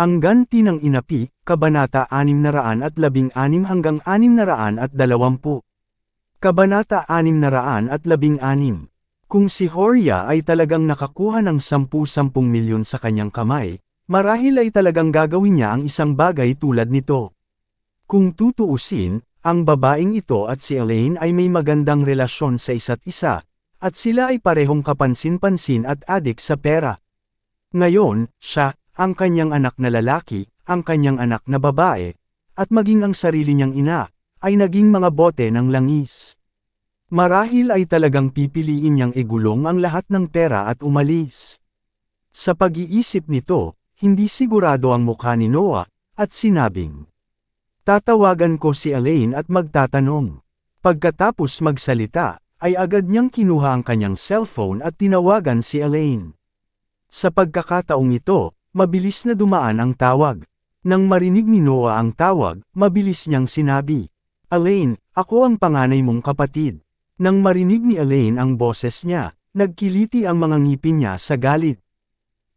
Ang ganti ng inapi, Kabanata 616 hanggang 620. Kabanata 616 Kung si Horia ay talagang nakakuha ng 10-10 milyon sa kanyang kamay, marahil ay talagang gagawin niya ang isang bagay tulad nito. Kung tutuusin, ang babaeng ito at si Elaine ay may magandang relasyon sa isa't isa, at sila ay parehong kapansin-pansin at adik sa pera. Ngayon, siya, ang kanyang anak na lalaki, ang kanyang anak na babae, at maging ang sarili niyang ina, ay naging mga bote ng langis. Marahil ay talagang pipiliin niyang igulong ang lahat ng pera at umalis. Sa pag-iisip nito, hindi sigurado ang mukha ni Noah, at sinabing, Tatawagan ko si Elaine at magtatanong. Pagkatapos magsalita, ay agad niyang kinuha ang kanyang cellphone at tinawagan si Elaine. Sa pagkakataong ito, mabilis na dumaan ang tawag. Nang marinig ni Noah ang tawag, mabilis niyang sinabi, Elaine, ako ang panganay mong kapatid. Nang marinig ni Elaine ang boses niya, nagkiliti ang mga ngipin niya sa galit.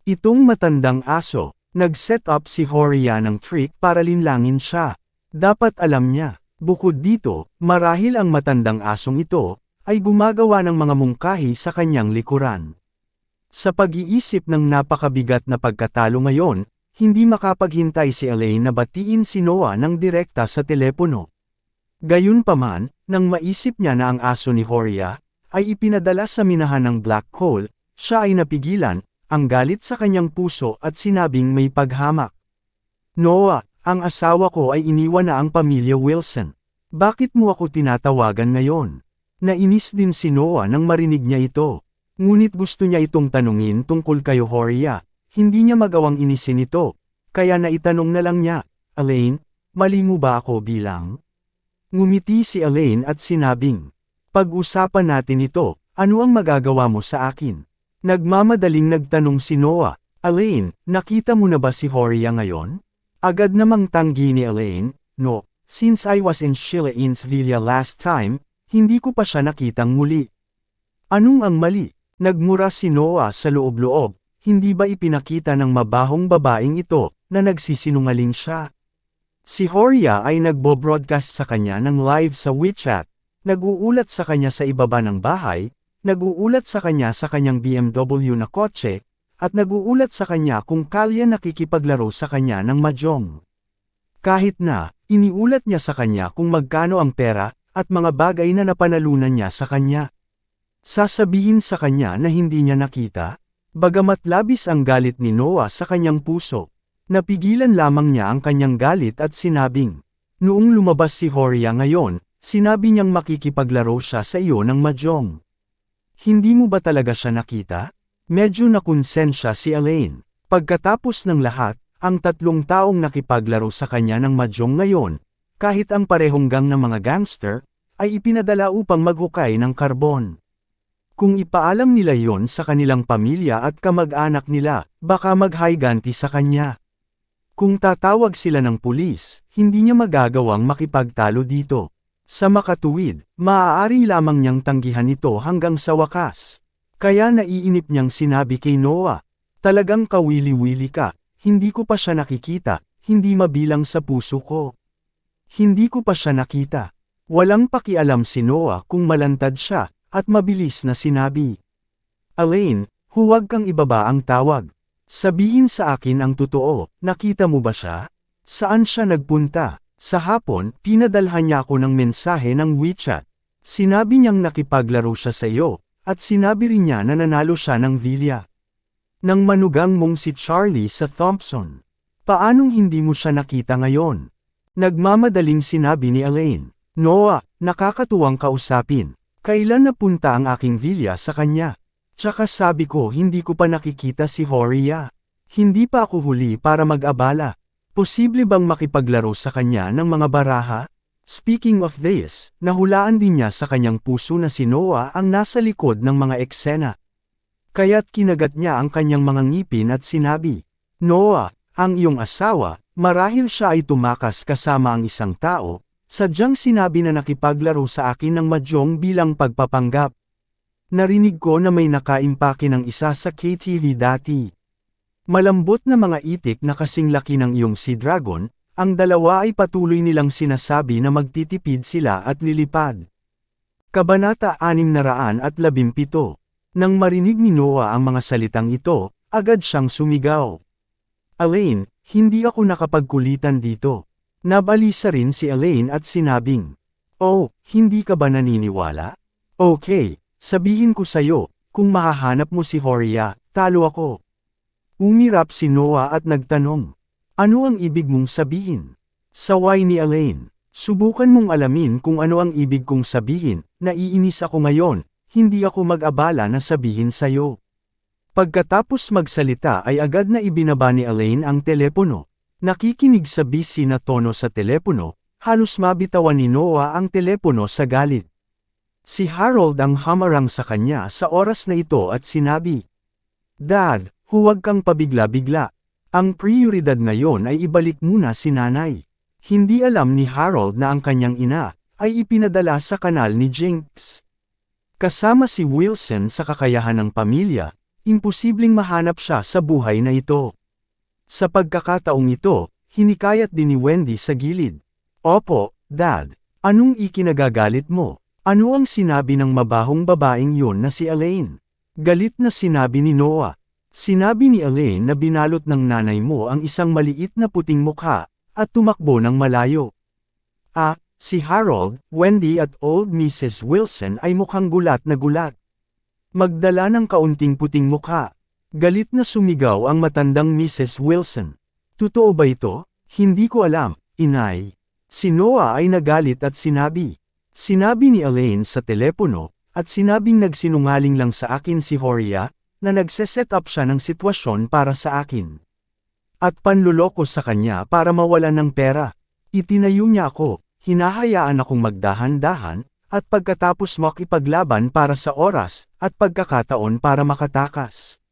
Itong matandang aso, nag-set up si Horia ng trick para linlangin siya. Dapat alam niya, bukod dito, marahil ang matandang asong ito, ay gumagawa ng mga mungkahi sa kanyang likuran. Sa pag-iisip ng napakabigat na pagkatalo ngayon, hindi makapaghintay si Elaine na batiin si Noah ng direkta sa telepono. Gayunpaman, nang maisip niya na ang aso ni Horia, ay ipinadala sa minahan ng black hole, siya ay napigilan, ang galit sa kanyang puso at sinabing may paghamak. Noah, ang asawa ko ay iniwan na ang pamilya Wilson. Bakit mo ako tinatawagan ngayon? Nainis din si Noah nang marinig niya ito. Ngunit gusto niya itong tanungin tungkol kayo Horia. Hindi niya magawang inisin ito. Kaya naitanong na lang niya, Elaine, mali mo ba ako bilang? Ngumiti si Elaine at sinabing, Pag-usapan natin ito, ano ang magagawa mo sa akin? Nagmamadaling nagtanong si Noah, Elaine, nakita mo na ba si Horia ngayon? Agad namang tanggi ni Elaine, no, since I was in Shilaine's villa last time, hindi ko pa siya nakitang muli. Anong ang mali? Nagmura si Noah sa loob-loob, hindi ba ipinakita ng mabahong babaeng ito, na nagsisinungaling siya? Si Horia ay nagbo-broadcast sa kanya ng live sa WeChat, nag-uulat sa kanya sa ibaba ng bahay, nag-uulat sa kanya sa kanyang BMW na kotse, at naguulat sa kanya kung kalya nakikipaglaro sa kanya ng mahjong. Kahit na, iniulat niya sa kanya kung magkano ang pera, at mga bagay na napanalunan niya sa kanya. Sasabihin sa kanya na hindi niya nakita, bagamat labis ang galit ni Noah sa kanyang puso, napigilan lamang niya ang kanyang galit at sinabing, Noong lumabas si Horia ngayon, sinabi niyang makikipaglaro siya sa iyo ng mahjong. Hindi mo ba talaga siya nakita? Medyo nakonsensya si Elaine. Pagkatapos ng lahat, ang tatlong taong nakipaglaro sa kanya ng mahjong ngayon, kahit ang parehong gang ng mga gangster, ay ipinadala upang maghukay ng karbon. Kung ipaalam nila yon sa kanilang pamilya at kamag-anak nila, baka maghayganti sa kanya. Kung tatawag sila ng pulis, hindi niya magagawang makipagtalo dito. Sa makatuwid, maaari lamang niyang tanggihan ito hanggang sa wakas. Kaya naiinip niyang sinabi kay Noah, talagang kawili-wili ka, hindi ko pa siya nakikita, hindi mabilang sa puso ko. Hindi ko pa siya nakita. Walang pakialam si Noah kung malantad siya, at mabilis na sinabi. Elaine, huwag kang ibaba ang tawag. Sabihin sa akin ang totoo, nakita mo ba siya? Saan siya nagpunta? Sa hapon, pinadalhan niya ako ng mensahe ng WeChat. Sinabi niyang nakipaglaro siya sa iyo, at sinabi rin niya na nanalo siya ng Villa. Nang manugang mong si Charlie sa Thompson. Paanong hindi mo siya nakita ngayon? Nagmamadaling sinabi ni Elaine. Noah, nakakatuwang kausapin. Kailan napunta ang aking villa sa kanya? Tsaka sabi ko hindi ko pa nakikita si Horia. Hindi pa ako huli para mag-abala. Posible bang makipaglaro sa kanya ng mga baraha? Speaking of this, nahulaan din niya sa kanyang puso na si Noah ang nasa likod ng mga eksena. Kaya't kinagat niya ang kanyang mga ngipin at sinabi, Noah, ang iyong asawa, marahil siya ay tumakas kasama ang isang tao, sadyang sinabi na nakipaglaro sa akin ng madyong bilang pagpapanggap. Narinig ko na may nakaimpake ng isa sa KTV dati. Malambot na mga itik na kasing laki ng iyong si Dragon, ang dalawa ay patuloy nilang sinasabi na magtitipid sila at lilipad. Kabanata 617 Nang marinig ni Noah ang mga salitang ito, agad siyang sumigaw. Elaine, hindi ako nakapagkulitan dito. Nabalisa rin si Elaine at sinabing, Oh, hindi ka ba naniniwala? Okay, sabihin ko sa'yo, kung mahahanap mo si Horia, talo ako. Umirap si Noah at nagtanong, Ano ang ibig mong sabihin? Saway ni Elaine, subukan mong alamin kung ano ang ibig kong sabihin, naiinis ako ngayon, hindi ako mag-abala na sabihin sa'yo. Pagkatapos magsalita ay agad na ibinaba ni Elaine ang telepono. Nakikinig sa busy na tono sa telepono, halos mabitawan ni Noah ang telepono sa galit. Si Harold ang hamarang sa kanya sa oras na ito at sinabi, Dad, huwag kang pabigla-bigla. Ang prioridad ngayon ay ibalik muna si nanay. Hindi alam ni Harold na ang kanyang ina ay ipinadala sa kanal ni Jinx. Kasama si Wilson sa kakayahan ng pamilya, imposibleng mahanap siya sa buhay na ito. Sa pagkakataong ito, hinikayat din ni Wendy sa gilid. Opo, Dad, anong ikinagagalit mo? Ano ang sinabi ng mabahong babaeng yun na si Elaine? Galit na sinabi ni Noah. Sinabi ni Elaine na binalot ng nanay mo ang isang maliit na puting mukha, at tumakbo ng malayo. Ah, si Harold, Wendy at old Mrs. Wilson ay mukhang gulat na gulat. Magdala ng kaunting puting mukha. Galit na sumigaw ang matandang Mrs. Wilson. Totoo ba ito? Hindi ko alam, inay. Si Noah ay nagalit at sinabi. Sinabi ni Elaine sa telepono, at sinabing nagsinungaling lang sa akin si Horia, na nagse-set up siya ng sitwasyon para sa akin. At panluloko sa kanya para mawalan ng pera. Itinayo niya ako, hinahayaan akong magdahan-dahan, at pagkatapos makipaglaban para sa oras, at pagkakataon para makatakas.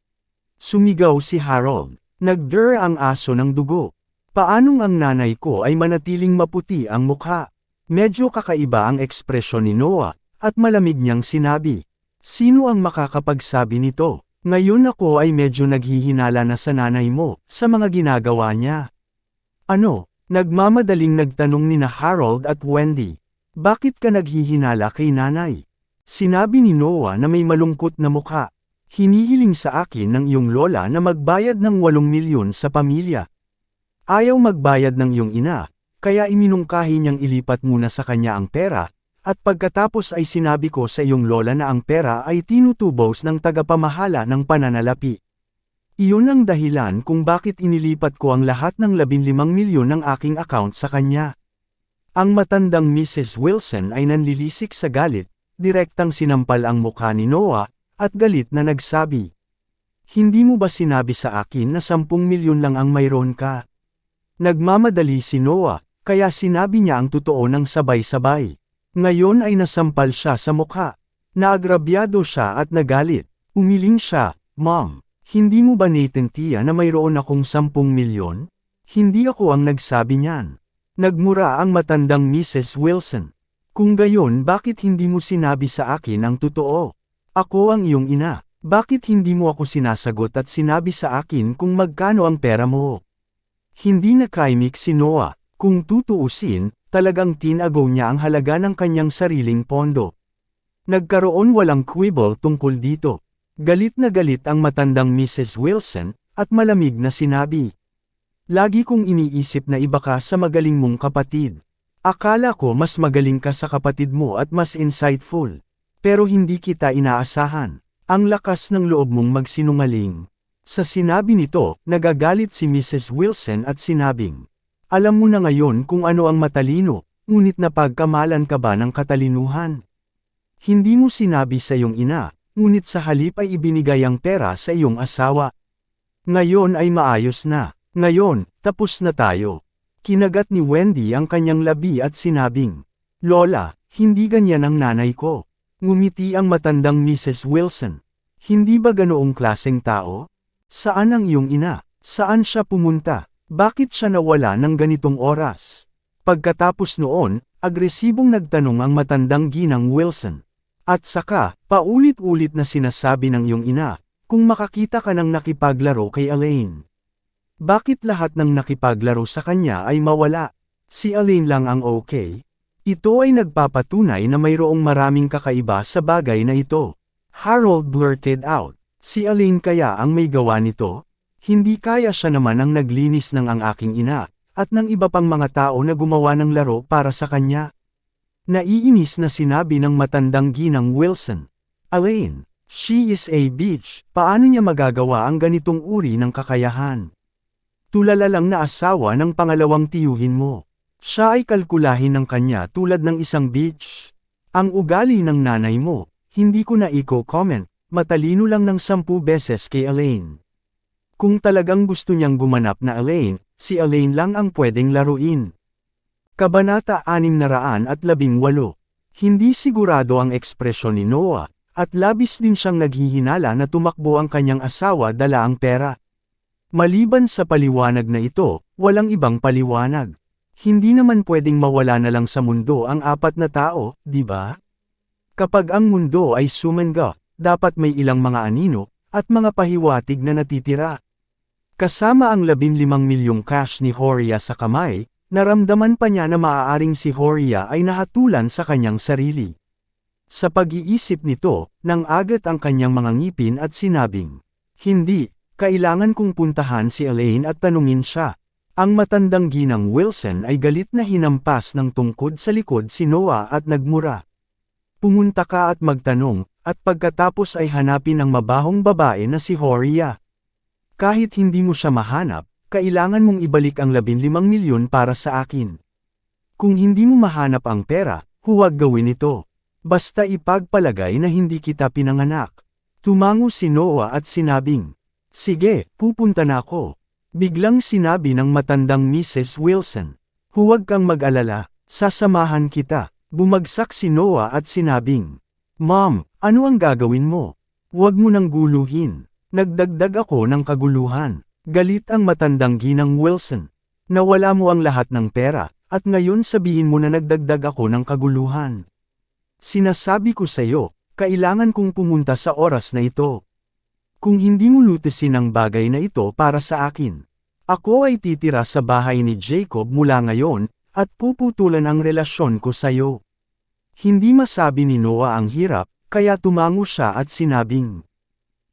Sumigaw si Harold. Nagder ang aso ng dugo. Paanong ang nanay ko ay manatiling maputi ang mukha? Medyo kakaiba ang ekspresyon ni Noah, at malamig niyang sinabi. Sino ang makakapagsabi nito? Ngayon ako ay medyo naghihinala na sa nanay mo, sa mga ginagawa niya. Ano? Nagmamadaling nagtanong ni na Harold at Wendy. Bakit ka naghihinala kay nanay? Sinabi ni Noah na may malungkot na mukha. Hinihiling sa akin ng iyong lola na magbayad ng 8 milyon sa pamilya. Ayaw magbayad ng iyong ina, kaya iminungkahi niyang ilipat muna sa kanya ang pera, at pagkatapos ay sinabi ko sa iyong lola na ang pera ay tinutubos ng tagapamahala ng pananalapi. Iyon ang dahilan kung bakit inilipat ko ang lahat ng 15 milyon ng aking account sa kanya. Ang matandang Mrs. Wilson ay nanlilisik sa galit, direktang sinampal ang mukha ni Noah, at galit na nagsabi. Hindi mo ba sinabi sa akin na 10 milyon lang ang mayroon ka? Nagmamadali si Noah, kaya sinabi niya ang totoo ng sabay-sabay. Ngayon ay nasampal siya sa mukha. Naagrabyado siya at nagalit. Umiling siya, Mom, hindi mo ba natintiya na mayroon akong 10 milyon? Hindi ako ang nagsabi niyan. Nagmura ang matandang Mrs. Wilson. Kung gayon bakit hindi mo sinabi sa akin ang totoo? Ako ang iyong ina. Bakit hindi mo ako sinasagot at sinabi sa akin kung magkano ang pera mo? Hindi nakaimik si Noah. Kung tutuusin, talagang tinago niya ang halaga ng kanyang sariling pondo. Nagkaroon walang quibble tungkol dito. Galit na galit ang matandang Mrs. Wilson, at malamig na sinabi. Lagi kong iniisip na iba ka sa magaling mong kapatid. Akala ko mas magaling ka sa kapatid mo at mas insightful. Pero hindi kita inaasahan. Ang lakas ng loob mong magsinungaling. Sa sinabi nito, nagagalit si Mrs. Wilson at sinabing, Alam mo na ngayon kung ano ang matalino, ngunit napagkamalan ka ba ng katalinuhan? Hindi mo sinabi sa iyong ina, ngunit sa halip ay ibinigay ang pera sa iyong asawa. Ngayon ay maayos na. Ngayon, tapos na tayo. Kinagat ni Wendy ang kanyang labi at sinabing, Lola, hindi ganyan ang nanay ko. Ngumiti ang matandang Mrs. Wilson. Hindi ba ganoong klaseng tao? Saan ang iyong ina? Saan siya pumunta? Bakit siya nawala ng ganitong oras? Pagkatapos noon, agresibong nagtanong ang matandang ginang Wilson. At saka, paulit-ulit na sinasabi ng iyong ina, kung makakita ka ng nakipaglaro kay Elaine. Bakit lahat ng nakipaglaro sa kanya ay mawala? Si Elaine lang ang okay? Ito ay nagpapatunay na mayroong maraming kakaiba sa bagay na ito. Harold blurted out, si Elaine kaya ang may gawa nito? Hindi kaya siya naman ang naglinis ng ang aking ina, at ng iba pang mga tao na gumawa ng laro para sa kanya. Naiinis na sinabi ng matandang ginang Wilson. Elaine, she is a bitch, paano niya magagawa ang ganitong uri ng kakayahan? Tulala lang na asawa ng pangalawang tiyuhin mo. Siya ay kalkulahin ng kanya tulad ng isang bitch. Ang ugali ng nanay mo, hindi ko na i-comment, matalino lang ng sampu beses kay Elaine. Kung talagang gusto niyang gumanap na Elaine, si Elaine lang ang pwedeng laruin. Kabanata 618 Hindi sigurado ang ekspresyon ni Noah, at labis din siyang naghihinala na tumakbo ang kanyang asawa dala ang pera. Maliban sa paliwanag na ito, walang ibang paliwanag. Hindi naman pwedeng mawala na lang sa mundo ang apat na tao, di ba? Kapag ang mundo ay sumengga, dapat may ilang mga anino, at mga pahiwatig na natitira. Kasama ang 15 milyong cash ni Horia sa kamay, naramdaman pa niya na maaaring si Horia ay nahatulan sa kanyang sarili. Sa pag-iisip nito, nang agat ang kanyang mga ngipin at sinabing, Hindi, kailangan kong puntahan si Elaine at tanungin siya. Ang matandang ginang Wilson ay galit na hinampas ng tungkod sa likod si Noah at nagmura. Pumunta ka at magtanong, at pagkatapos ay hanapin ang mabahong babae na si Horia. Kahit hindi mo siya mahanap, kailangan mong ibalik ang 15 milyon para sa akin. Kung hindi mo mahanap ang pera, huwag gawin ito. Basta ipagpalagay na hindi kita pinanganak. Tumango si Noah at sinabing, Sige, pupunta na ako. Biglang sinabi ng matandang Mrs. Wilson. Huwag kang mag-alala, sasamahan kita. Bumagsak si Noah at sinabing, Mom, ano ang gagawin mo? Huwag mo nang guluhin. Nagdagdag ako ng kaguluhan. Galit ang matandang ginang Wilson. Nawala mo ang lahat ng pera, at ngayon sabihin mo na nagdagdag ako ng kaguluhan. Sinasabi ko sa iyo, kailangan kong pumunta sa oras na ito. Kung hindi mo lutisin ang bagay na ito para sa akin, ako ay titira sa bahay ni Jacob mula ngayon, at puputulan ang relasyon ko sa iyo. Hindi masabi ni Noah ang hirap, kaya tumango siya at sinabing,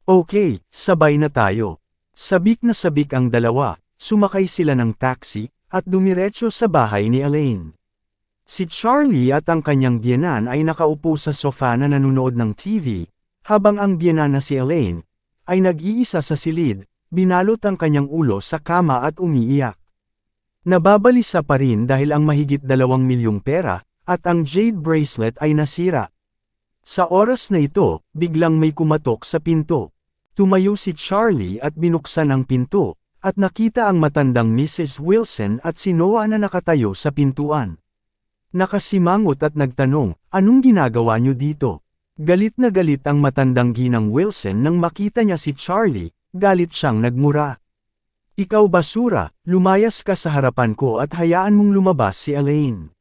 Okay, sabay na tayo. Sabik na sabik ang dalawa, sumakay sila ng taxi, at dumiretso sa bahay ni Elaine. Si Charlie at ang kanyang biyenan ay nakaupo sa sofa na nanonood ng TV, habang ang biyenan na si Elaine, ay nag-iisa sa silid, binalot ang kanyang ulo sa kama at umiiyak. Nababalisa pa rin dahil ang mahigit dalawang milyong pera, at ang jade bracelet ay nasira. Sa oras na ito, biglang may kumatok sa pinto. Tumayo si Charlie at binuksan ang pinto, at nakita ang matandang Mrs. Wilson at si Noah na nakatayo sa pintuan. Nakasimangot at nagtanong, anong ginagawa niyo dito? Galit na galit ang matandang ginang Wilson nang makita niya si Charlie, galit siyang nagmura. Ikaw basura, lumayas ka sa harapan ko at hayaan mong lumabas si Elaine.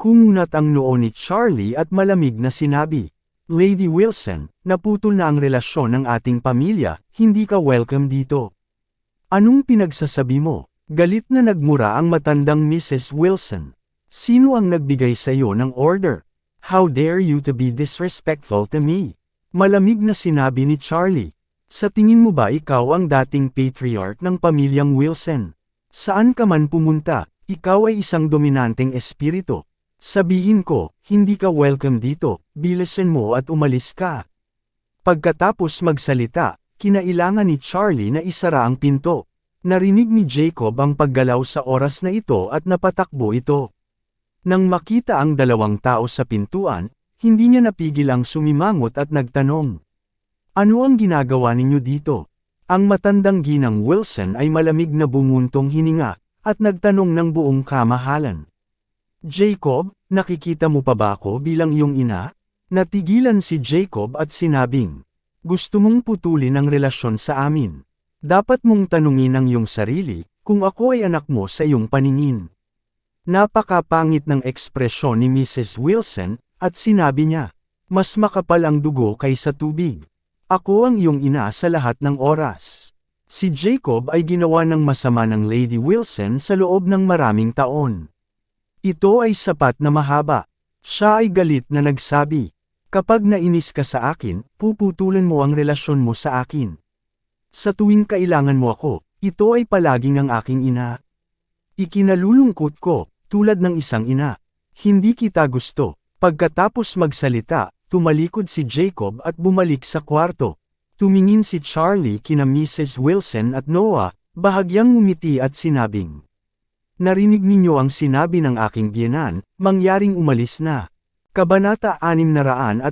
Kumunat ang noo ni Charlie at malamig na sinabi, Lady Wilson, naputol na ang relasyon ng ating pamilya, hindi ka welcome dito. Anong pinagsasabi mo? Galit na nagmura ang matandang Mrs. Wilson. Sino ang nagbigay sa iyo ng order? How dare you to be disrespectful to me? Malamig na sinabi ni Charlie. Sa tingin mo ba ikaw ang dating patriarch ng pamilyang Wilson? Saan ka man pumunta, ikaw ay isang dominanteng espiritu. Sabihin ko, hindi ka welcome dito, bilisan mo at umalis ka. Pagkatapos magsalita, kinailangan ni Charlie na isara ang pinto. Narinig ni Jacob ang paggalaw sa oras na ito at napatakbo ito. Nang makita ang dalawang tao sa pintuan, hindi niya napigil ang sumimangot at nagtanong. Ano ang ginagawa ninyo dito? Ang matandang ginang Wilson ay malamig na bumuntong hininga, at nagtanong ng buong kamahalan. Jacob, nakikita mo pa ba ako bilang iyong ina? Natigilan si Jacob at sinabing, Gusto mong putulin ang relasyon sa amin. Dapat mong tanungin ang iyong sarili, kung ako ay anak mo sa iyong paningin. Napakapangit ng ekspresyon ni Mrs. Wilson, at sinabi niya, Mas makapal ang dugo kaysa tubig. Ako ang iyong ina sa lahat ng oras. Si Jacob ay ginawa ng masama ng Lady Wilson sa loob ng maraming taon. Ito ay sapat na mahaba. Siya ay galit na nagsabi, Kapag nainis ka sa akin, puputulan mo ang relasyon mo sa akin. Sa tuwing kailangan mo ako, ito ay palaging ang aking ina. Ikinalulungkot ko, tulad ng isang ina. Hindi kita gusto. Pagkatapos magsalita, tumalikod si Jacob at bumalik sa kwarto. Tumingin si Charlie kina Mrs. Wilson at Noah, bahagyang ngumiti at sinabing. Narinig ninyo ang sinabi ng aking biyenan, mangyaring umalis na. Kabanata 611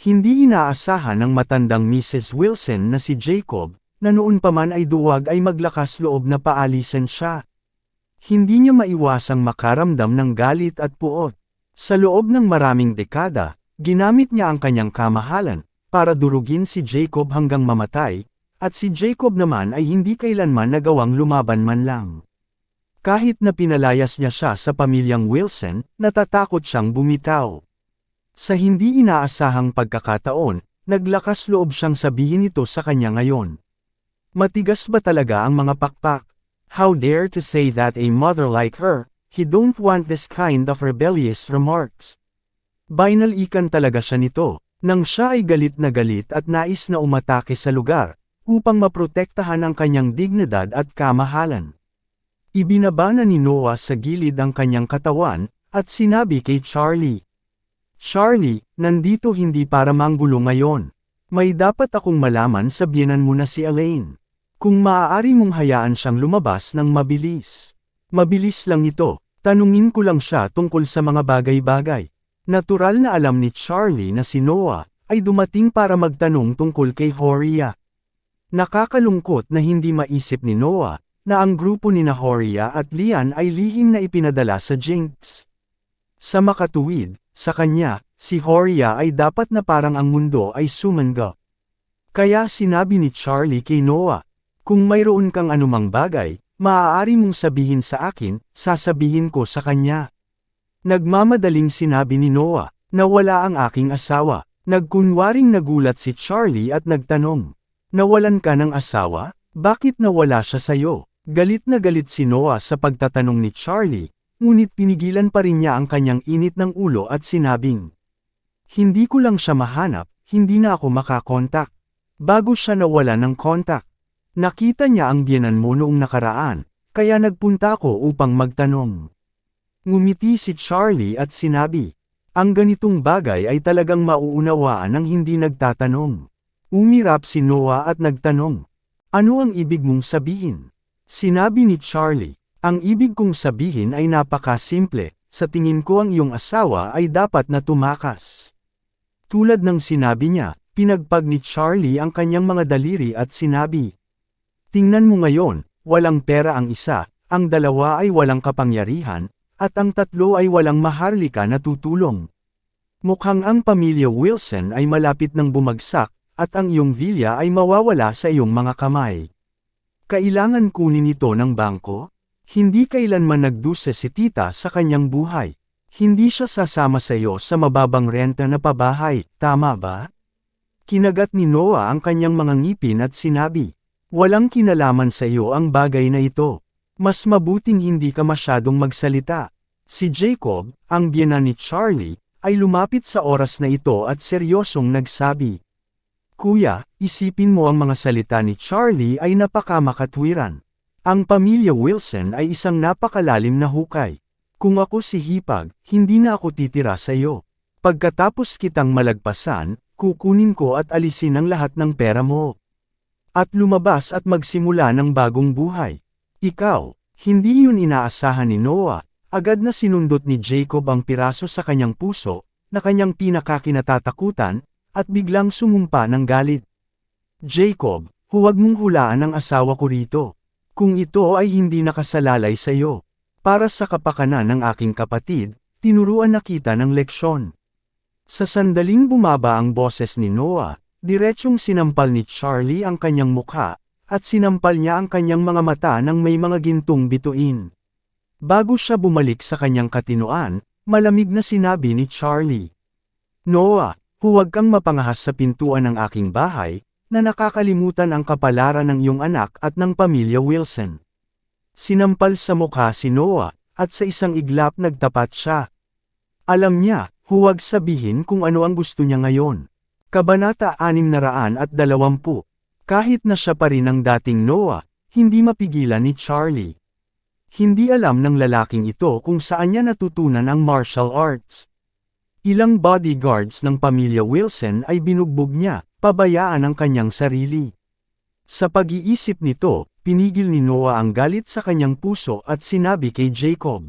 Hindi inaasahan ng matandang Mrs. Wilson na si Jacob, na noon pa man ay duwag ay maglakas loob na paalisan siya. Hindi niya maiwasang makaramdam ng galit at puot. Sa loob ng maraming dekada, ginamit niya ang kanyang kamahalan, para durugin si Jacob hanggang mamatay, at si Jacob naman ay hindi kailanman nagawang lumaban man lang. Kahit na pinalayas niya siya sa pamilyang Wilson, natatakot siyang bumitaw. Sa hindi inaasahang pagkakataon, naglakas loob siyang sabihin ito sa kanya ngayon. Matigas ba talaga ang mga pakpak? How dare to say that a mother like her, He don't want this kind of rebellious remarks. Binalikan talaga siya nito, nang siya ay galit na galit at nais na umatake sa lugar, upang maprotektahan ang kanyang dignidad at kamahalan. Ibinaba na ni Noah sa gilid ang kanyang katawan, at sinabi kay Charlie. Charlie, nandito hindi para manggulo ngayon. May dapat akong malaman sa biyenan mo na si Elaine. Kung maaari mong hayaan siyang lumabas ng mabilis. Mabilis lang ito, tanungin ko lang siya tungkol sa mga bagay-bagay. Natural na alam ni Charlie na si Noah, ay dumating para magtanong tungkol kay Horia. Nakakalungkot na hindi maisip ni Noah, na ang grupo ni na Horia at Lian ay lihim na ipinadala sa Jinx. Sa makatuwid, sa kanya, si Horia ay dapat na parang ang mundo ay sumanga. Kaya sinabi ni Charlie kay Noah, kung mayroon kang anumang bagay, Maaari mong sabihin sa akin, sasabihin ko sa kanya. Nagmamadaling sinabi ni Noah, na wala ang aking asawa. Nagkunwaring nagulat si Charlie at nagtanong, Nawalan ka ng asawa? Bakit nawala siya sayo? Galit na galit si Noah sa pagtatanong ni Charlie, ngunit pinigilan pa rin niya ang kanyang init ng ulo at sinabing, Hindi ko lang siya mahanap, hindi na ako makakontak. Bago siya nawala ng kontak, Nakita niya ang biyanan mo noong nakaraan, kaya nagpunta ko upang magtanong. Ngumiti si Charlie at sinabi, ang ganitong bagay ay talagang mauunawaan ng hindi nagtatanong. Umirap si Noah at nagtanong, ano ang ibig mong sabihin? Sinabi ni Charlie, ang ibig kong sabihin ay napakasimple, sa tingin ko ang iyong asawa ay dapat na tumakas. Tulad ng sinabi niya, pinagpag ni Charlie ang kanyang mga daliri at sinabi, Tingnan mo ngayon, walang pera ang isa, ang dalawa ay walang kapangyarihan, at ang tatlo ay walang maharlika na tutulong. Mukhang ang pamilya Wilson ay malapit ng bumagsak, at ang iyong vilya ay mawawala sa iyong mga kamay. Kailangan kunin ito ng bangko? Hindi kailanman nagdusa si tita sa kanyang buhay. Hindi siya sasama sa iyo sa mababang renta na pabahay, tama ba? Kinagat ni Noah ang kanyang mga ngipin at sinabi, Walang kinalaman sa iyo ang bagay na ito. Mas mabuting hindi ka masyadong magsalita. Si Jacob, ang biyenan ni Charlie, ay lumapit sa oras na ito at seryosong nagsabi. Kuya, isipin mo ang mga salita ni Charlie ay napakamakatwiran. Ang pamilya Wilson ay isang napakalalim na hukay. Kung ako si Hipag, hindi na ako titira sa iyo. Pagkatapos kitang malagpasan, kukunin ko at alisin ang lahat ng pera mo. At lumabas at magsimula ng bagong buhay. Ikaw, hindi yun inaasahan ni Noah, agad na sinundot ni Jacob ang piraso sa kanyang puso, na kanyang pinakakinatatakutan, at biglang sumumpa ng galit. Jacob, huwag mong hulaan ang asawa ko rito. Kung ito ay hindi nakasalalay sa iyo. Para sa kapakanan ng aking kapatid, tinuruan na kita ng leksyon. Sa sandaling bumaba ang boses ni Noah, diretsyong sinampal ni Charlie ang kanyang mukha, at sinampal niya ang kanyang mga mata ng may mga gintong bituin. Bago siya bumalik sa kanyang katinuan, malamig na sinabi ni Charlie. Noah, huwag kang mapangahas sa pintuan ng aking bahay, na nakakalimutan ang kapalaran ng iyong anak at ng pamilya Wilson. Sinampal sa mukha si Noah, at sa isang iglap nagtapat siya. Alam niya, huwag sabihin kung ano ang gusto niya ngayon. Kabanata 620 Kahit na siya pa rin ang dating Noah, hindi mapigilan ni Charlie. Hindi alam ng lalaking ito kung saan niya natutunan ang martial arts. Ilang bodyguards ng pamilya Wilson ay binugbog niya, pabayaan ang kanyang sarili. Sa pag-iisip nito, pinigil ni Noah ang galit sa kanyang puso at sinabi kay Jacob.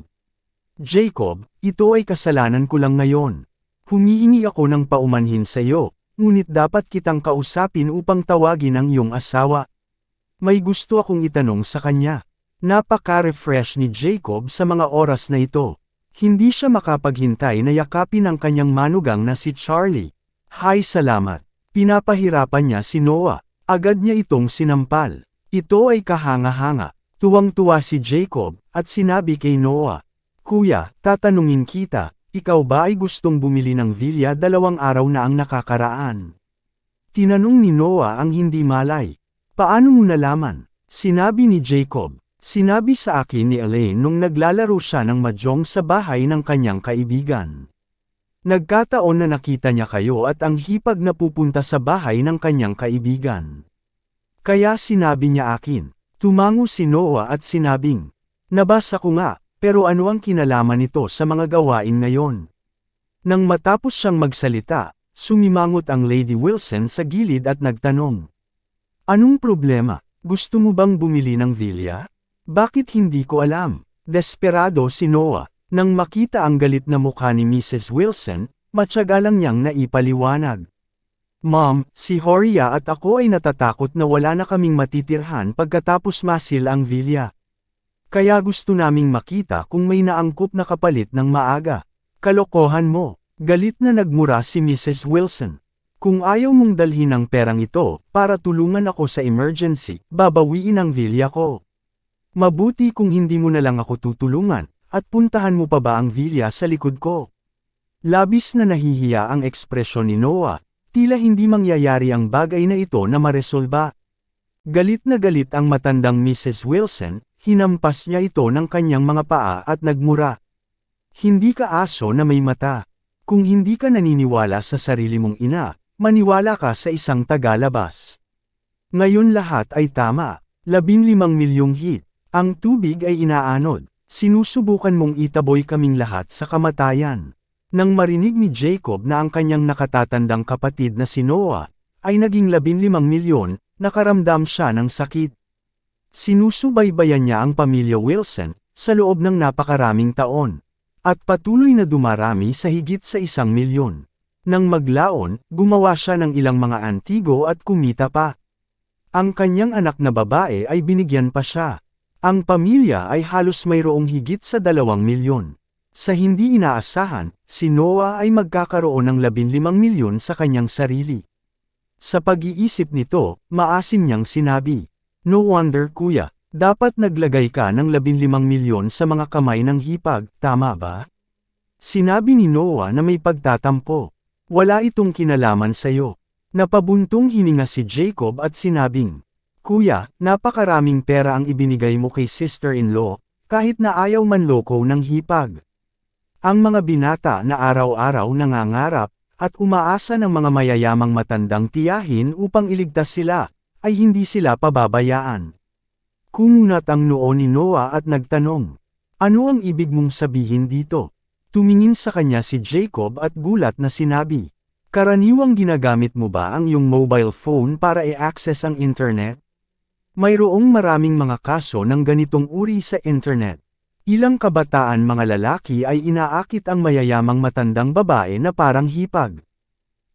Jacob, ito ay kasalanan ko lang ngayon. Humihingi ako ng paumanhin sa iyo, ngunit dapat kitang kausapin upang tawagin ang iyong asawa. May gusto akong itanong sa kanya. Napaka-refresh ni Jacob sa mga oras na ito. Hindi siya makapaghintay na yakapin ang kanyang manugang na si Charlie. Hay salamat. Pinapahirapan niya si Noah. Agad niya itong sinampal. Ito ay kahanga-hanga. Tuwang-tuwa si Jacob, at sinabi kay Noah, Kuya, tatanungin kita, ikaw ba ay gustong bumili ng villa dalawang araw na ang nakakaraan? Tinanong ni Noah ang hindi malay. Paano mo nalaman? Sinabi ni Jacob, sinabi sa akin ni Elaine nung naglalaro siya ng mahjong sa bahay ng kanyang kaibigan. Nagkataon na nakita niya kayo at ang hipag na pupunta sa bahay ng kanyang kaibigan. Kaya sinabi niya akin, tumango si Noah at sinabing, Nabasa ko nga, pero ano ang kinalaman nito sa mga gawain ngayon? Nang matapos siyang magsalita, sumimangot ang Lady Wilson sa gilid at nagtanong. Anong problema? Gusto mo bang bumili ng villa? Bakit hindi ko alam? Desperado si Noah. Nang makita ang galit na mukha ni Mrs. Wilson, matyaga lang niyang naipaliwanag. Mom, si Horia at ako ay natatakot na wala na kaming matitirhan pagkatapos masil ang villa. Kaya gusto naming makita kung may naangkop na kapalit ng maaga. Kalokohan mo. Galit na nagmura si Mrs. Wilson. Kung ayaw mong dalhin ang perang ito, para tulungan ako sa emergency, babawiin ang villa ko. Mabuti kung hindi mo na lang ako tutulungan, at puntahan mo pa ba ang villa sa likod ko? Labis na nahihiya ang ekspresyon ni Noah, tila hindi mangyayari ang bagay na ito na maresolba. Galit na galit ang matandang Mrs. Wilson, hinampas niya ito ng kanyang mga paa at nagmura. Hindi ka aso na may mata. Kung hindi ka naniniwala sa sarili mong ina, maniwala ka sa isang tagalabas. Ngayon lahat ay tama, 15 milyong hit, ang tubig ay inaanod, Sinusubukan mong itaboy kaming lahat sa kamatayan. Nang marinig ni Jacob na ang kanyang nakatatandang kapatid na si Noah, ay naging 15 milyon, nakaramdam siya ng sakit. Sinusubaybayan niya ang pamilya Wilson, sa loob ng napakaraming taon. At patuloy na dumarami sa higit sa isang milyon. Nang maglaon, gumawa siya ng ilang mga antigo at kumita pa. Ang kanyang anak na babae ay binigyan pa siya. Ang pamilya ay halos mayroong higit sa dalawang milyon. Sa hindi inaasahan, si Noah ay magkakaroon ng 15 milyon sa kanyang sarili. Sa pag-iisip nito, maasim niyang sinabi, No wonder kuya, dapat naglagay ka ng 15 milyon sa mga kamay ng hipag, tama ba? Sinabi ni Noah na may pagtatampo. Wala itong kinalaman sa iyo. Napabuntong hininga si Jacob at sinabing, Kuya, napakaraming pera ang ibinigay mo kay sister-in-law, kahit na ayaw manloko ng hipag. Ang mga binata na araw-araw nangangarap, at umaasa ng mga mayayamang matandang tiyahin upang iligtas sila, ay hindi sila pababayaan. Kumunat ang noo ni Noah at nagtanong, Ano ang ibig mong sabihin dito? Tumingin sa kanya si Jacob at gulat na sinabi, Karaniwang ginagamit mo ba ang iyong mobile phone para i-access ang internet? Mayroong maraming mga kaso ng ganitong uri sa internet. Ilang kabataan mga lalaki ay inaakit ang mayayamang matandang babae na parang hipag.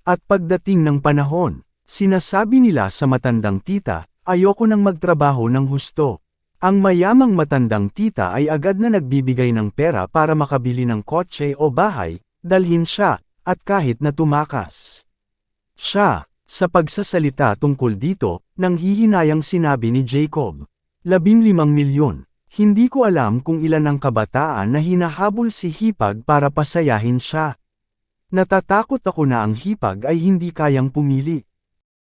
At pagdating ng panahon, sinasabi nila sa matandang tita, Ayoko nang magtrabaho ng husto. Ang mayamang matandang tita ay agad na nagbibigay ng pera para makabili ng kotse o bahay, dalhin siya, at kahit na tumakas. Siya, sa pagsasalita tungkol dito, nang hihinayang sinabi ni Jacob. Labing limang milyon. Hindi ko alam kung ilan ang kabataan na hinahabol si Hipag para pasayahin siya. Natatakot ako na ang Hipag ay hindi kayang pumili.